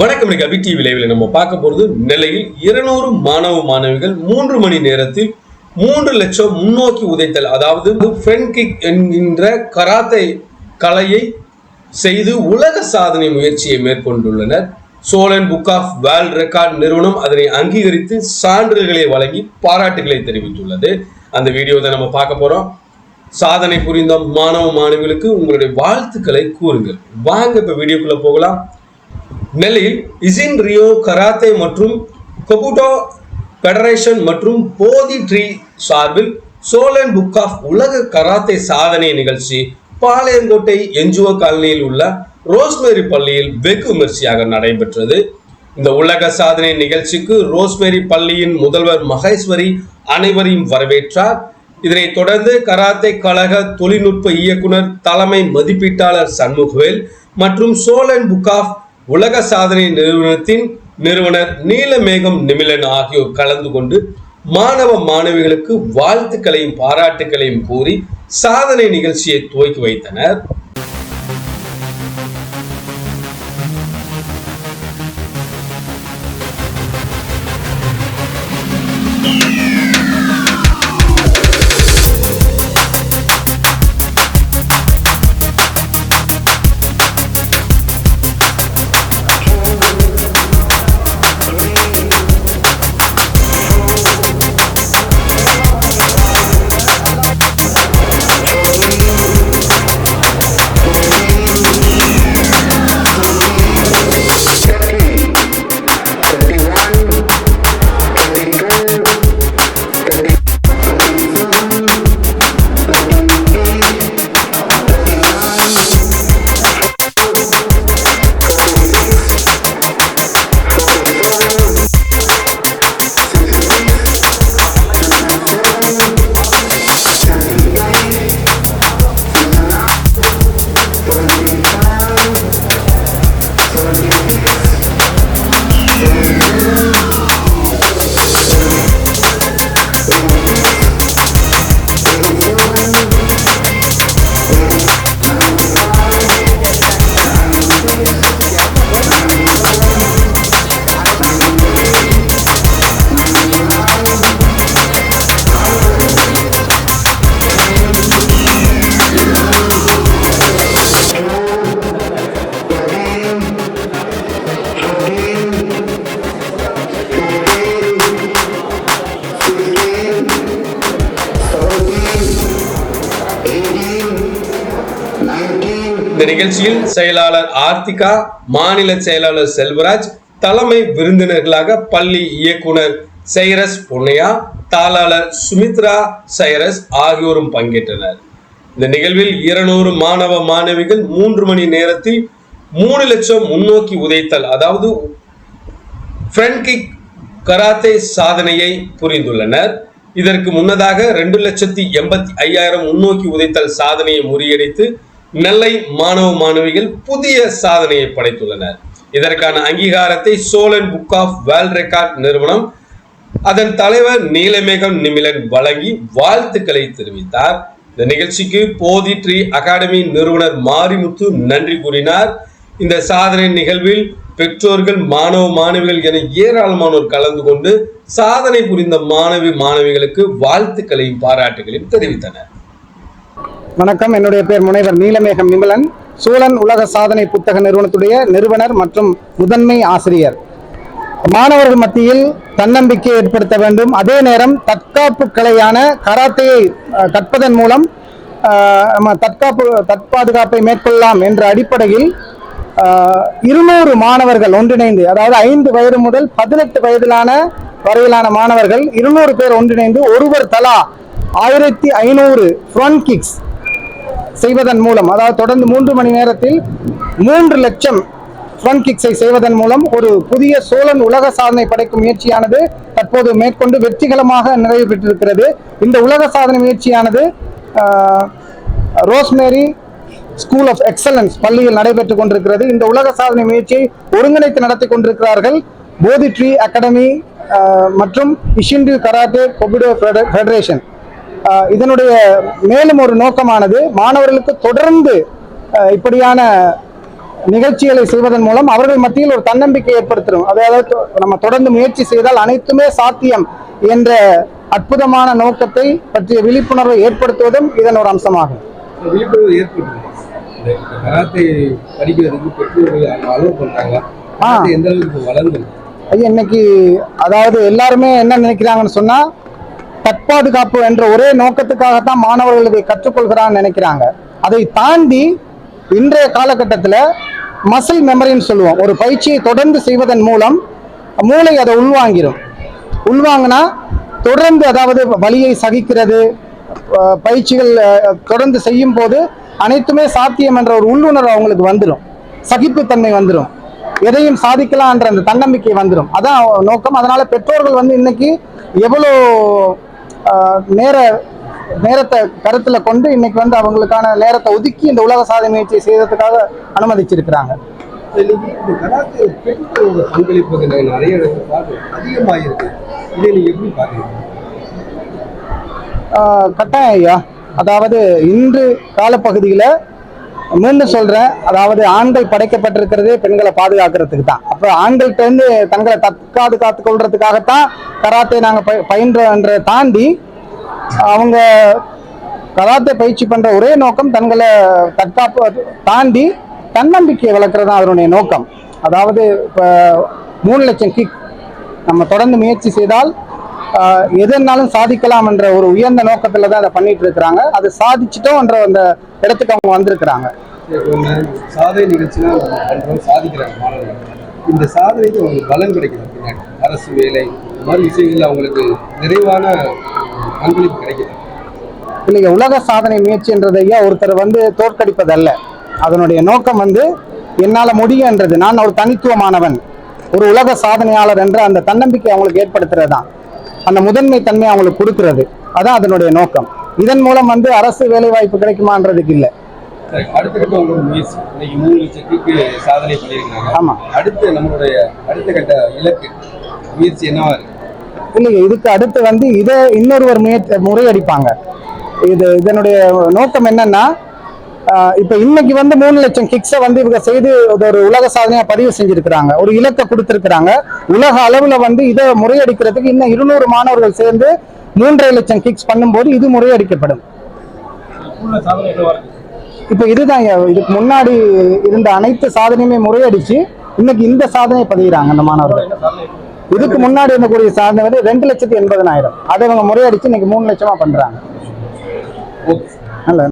வணக்கம் இன்னைக்கு அபி டிவி நம்ம பார்க்க போகிறது நிலையில் இருநூறு மாணவ மாணவிகள் மூன்று மணி நேரத்தில் மூன்று லட்சம் முன்னோக்கி உதைத்தல். அதாவது ஃப்ரெண்ட் கிக் என்கின்ற கராத்தே கலையை செய்து உலக சாதனை முயற்சியை மேற்கொண்டுள்ளனர். Cholan book of world record நிறுவனம் அதனை அங்கீகரித்து சான்றிதழ்களை வழங்கி பாராட்டுகளை தெரிவித்துள்ளது. அந்த வீடியோ தான் நம்ம பார்க்க போகிறோம் சாதனை புரிந்த மாணவ மாணவிகளுக்கு உங்களுடைய வாழ்த்துக்களை கூறுங்கள். வாங்க இப்போ வீடியோக்குள்ளே போகலாம். நெல்லையில் இசின் ரியோ கராத்தே மற்றும் கொபுட்டோ ஃபெடரேஷன் மற்றும் போதி ட்ரீ சார்பில் சோலன் புக் ஆஃப் உலக கராத்தே சாதனை நிகழ்ச்சி பாளையங்கோட்டை என்ஜிஓ காலனியில் உள்ள ரோஸ்மேரி பள்ளியில் வெகு விமர்சையாக நடைபெற்றது. இந்த உலக சாதனை நிகழ்ச்சிக்கு ரோஸ்மேரி பள்ளியின் முதல்வர் மகேஸ்வரி அனைவரையும் வரவேற்றார். இதனைத் தொடர்ந்து கராத்தே கழக தொழில்நுட்ப இயக்குனர் தலைமை மதிப்பீட்டாளர் சண்முகவேல் மற்றும் சோலன் புக் ஆஃப் உலக சாதனை நிறுவனத்தின் நிறுவனர் நீலமேகம் நிமிலன் ஆகியோர் கலந்து கொண்டு மாணவ மாணவிகளுக்கு வாழ்த்துக்களையும் பாராட்டுகளையும் கூறி சாதனை நிகழ்ச்சியை துவக்கி வைத்தனர். இந்த நிகழ்ச்சியில் செயலாளர் ஆர்த்திகா மாநில செயலாளர் செல்வராஜ் தலைமை விருந்தினர்களாக பள்ளி இயக்குனர் சைரஸ் பொன்னையா தாளாளர் சுமித்ரா சைரஸ் ஆகியோரும் பங்கேற்றனர். இந்த நிகழ்வில் இருநூறு மாணவ மாணவிகள் மூன்று மணி நேரத்தில் மூணு லட்சம் முன்னோக்கி உதைத்தல் அதாவது ஃப்ரண்ட் கிக் கராத்தே சாதனையை புரிந்துள்ளனர். இதற்கு முன்னதாக ரெண்டு லட்சத்தி எண்பத்தி ஐயாயிரம் முன்னோக்கி உதைத்தல் சாதனையை முறியடித்து நெல்லை மாணவ மாணவிகள் புதிய சாதனையை படைத்துள்ளனர். இதற்கான அங்கீகாரத்தை Cholan book of world record நிறுவனம் அதன் தலைவர் நீலமேகம் நிமிலன் வழங்கி வாழ்த்துக்களை தெரிவித்தார். இந்த நிகழ்ச்சிக்கு போதி ட்ரீ அகாடமி நிறுவனர் மாரிமுத்து நன்றி கூறினார். இந்த சாதனை நிகழ்வில் பெற்றோர்கள் மாணவ மாணவிகள் என ஏராளமானோர் கலந்து கொண்டு சாதனை புரிந்த மாணவி மாணவிகளுக்கு வாழ்த்துக்களையும் பாராட்டுகளையும் தெரிவித்தனர். வணக்கம். என்னுடைய பேர் முனைவர் நீலமேகம் நிமலன். சூழன் உலக சாதனை புத்தக நிறுவனத்துடைய நிறுவனர் மற்றும் முதன்மை ஆசிரியர். மாணவர்கள் மத்தியில் தன்னம்பிக்கை ஏற்படுத்த வேண்டும். அதே நேரம் தற்காப்பு கலையான கராத்தையை கற்பதன் மூலம் நம்ம தற்காப்பு தற்பாதுகாப்பை மேற்கொள்ளலாம் என்ற அடிப்படையில் இருநூறு மாணவர்கள் ஒன்றிணைந்து அதாவது ஐந்து வயது முதல் பதினெட்டு வயதிலான வரையிலான மாணவர்கள் இருநூறு பேர் ஒன்றிணைந்து ஒருவர் தலா ஆயிரத்தி ஐநூறு ஃப்ரண்ட் கிக்ஸ் செய்வதன் மூலம் அதாவது தொடர்ந்து மூன்று மணி நேரத்தில் மூன்று லட்சம் ஃப்ரண்ட் கிக்ஸை செய்வதன் மூலம் ஒரு புதிய சோழன் உலக சாதனை படைக்கும் முயற்சியானது தற்போது மேற்கொண்டு வெற்றிகரமாக நிறைவு பெற்றிருக்கிறது. இந்த உலக சாதனை முயற்சியானது ரோஸ்மேரி ஸ்கூல் ஆஃப் எக்ஸலன்ஸ் பள்ளியில் நடைபெற்றுக் கொண்டிருக்கிறது. இந்த உலக சாதனை முயற்சியை ஒருங்கிணைத்து நடத்தி கொண்டிருக்கிறார்கள் போதி ட்ரீ அகாடமி மற்றும் இஷிண்டு கராத்தே கொபிடோ ஃபெடரேஷன் இதனுடைய மேலும் ஒரு நோக்கமானது மாணவர்களுக்கு தொடர்ந்து இப்படியான நிகழ்ச்சிகளை செய்வதன் மூலம் அவர்கள் மத்தியில் ஒரு தன்னம்பிக்கை ஏற்படுத்தும் அதாவது நம்ம தொடர்ந்து முயற்சி செய்தால் அனைத்துமே சாத்தியம் என்ற அற்புதமான நோக்கத்தை பற்றிய விழிப்புணர்வை ஏற்படுத்துவதும் இதன் ஒரு அம்சமாகும். இன்னைக்கு அதாவது எல்லாருமே என்ன நினைக்கிறாங்கன்னு சொன்னா தற்பாதுகாப்பு என்ற ஒரே நோக்கத்துக்காகத்தான் மாணவர்கள் இதை கற்றுக்கொள்கிறான்னு நினைக்கிறாங்க. அதை தாண்டி இன்றைய காலகட்டத்தில் மசில் மெமரின்னு சொல்லுவோம். ஒரு பயிற்சியை தொடர்ந்து செய்வதன் மூலம் மூளை அதை உள்வாங்கிடும் உள்வாங்கினா தொடர்ந்து அதாவது வலியை சகிக்கிறது பயிற்சிகள் தொடர்ந்து செய்யும் போது அனைத்துமே சாத்தியம் என்ற ஒரு உள்ளுணர்வு அவங்களுக்கு வந்துடும் சகிப்புத்தன்மை வந்துடும் எதையும் சாதிக்கலாம் என்ற அந்த தன்னம்பிக்கை வந்துடும் அதான் நோக்கம். அதனால பெற்றோர்கள் வந்து இன்னைக்கு எவ்வளோ நேர நேரத்தை கருத்துல கொண்டு இன்னைக்கு வந்து அவங்களுக்கான நேரத்தை ஒதுக்கி இந்த உலக சாதனை முயற்சியை செய்யறதுக்காக அனுமதிச்சிருக்கிறாங்க. கட்டாயம் ஐயா. அதாவது இன்று காலப்பகுதியில் மீண்டும் சொல்றேன் அதாவது ஆண்கள் படைக்கப்பட்டிருக்கிறதே பெண்களை பாதுகாக்கிறதுக்கு தான். அப்போ ஆண்கள்ட்ட இருந்து தங்களை தற்காது காத்து கொள்றதுக்காகத்தான் கராத்தே நாங்கள் ப தாண்டி அவங்க கராத்தை பயிற்சி பண்ற ஒரே நோக்கம் தங்களை தற்காப்பு தாண்டி தன்னம்பிக்கையை வளர்க்குறது தான் அதனுடைய நோக்கம். அதாவது இப்போ மூணு லட்சம் கிக். நம்ம தொடர்ந்து முயற்சி செய்தால் எதுனாலும் சாதிக்கலாம் என்ற ஒரு உயர்ந்த நோக்கத்தில் தான் அதை பண்ணிட்டு இருக்கிறாங்க. அது சாதிச்சிட்டோம் என்ற அந்த இடத்துக்கு அவங்க வந்திருக்கிறாங்க. சாதனை நிகழ்ச்சிலாம் சாதிக்கிறாங்க மாணவர்கள். இந்த சாதனைக்கு அவங்களுக்கு பலன் கிடைக்குது அரசு வேலை இந்த மாதிரி விஷயங்கள்ல அவங்களுக்கு நிறைவான பங்களிப்பு கிடைக்குது? இல்லைங்க உலக சாதனை முயற்சின்றது ஐயா ஒருத்தர் வந்து தோற்கடிப்பதல்ல? அதனுடைய நோக்கம் வந்து என்னால் முடியுன்றது நான் ஒரு தனித்துவமானவன். ஒரு உலக சாதனையாளர் என்ற அந்த தன்னம்பிக்கை அவங்களுக்கு ஏற்படுத்துறது தான் அந்த முதன்மை தன்மை அவங்களுக்கு கொடுக்கிறது. அதான் அதனுடைய நோக்கம். இதன் மூலம் வந்து அரசு வேலை வாய்ப்பு கிடைக்குமான்றதுக்கு இல்லை. அடுத்த கட்ட உங்களோட முயற்சி. இன்னைக்கு மூணு லட்சத்துக்கு சாதனை பண்ணியிருக்காங்க ஆமா. அடுத்து நம்மளுடைய அடுத்த கட்ட இலக்கு முயற்சி என்னவா இருக்கு? இல்லைங்க இதுக்கு அடுத்து வந்து இதை இன்னொருவர் முயற்சி முறையடிப்பாங்க. இது இதனுடைய நோக்கம் என்னன்னா இப்ப இன்னைக்கு வந்து மூணு லட்சம் கிக்ஸை வந்து இவங்க செய்து ஒரு உலக சாதனையா பதிவு செஞ்சிருக்கிறாங்க. ஒரு இலக்கை கொடுத்திருக்கிறாங்க. உலக அளவுல வந்து இதை முறையடிக்கிறதுக்கு இன்னும் இருநூறு மாணவர்கள் சேர்ந்து மூன்றரை லட்சம் கிக்ஸ் பண்ணும்போது இது முறையடிக்கப்படும். இப்ப இதுதான் இதுக்கு முன்னாடி இருந்த அனைத்து சாதனையுமே முறையடிச்சு இன்னைக்கு இந்த சாதனை பதிகிறாங்க அந்த மாணவர்கள். இதுக்கு முன்னாடி இருந்தக்கூடிய சாதனை வந்து ரெண்டு லட்சத்தி எண்பதனாயிரம். அதை இவங்க முறையடிச்சு இன்னைக்கு மூணு லட்சமா பண்றாங்க. நல்ல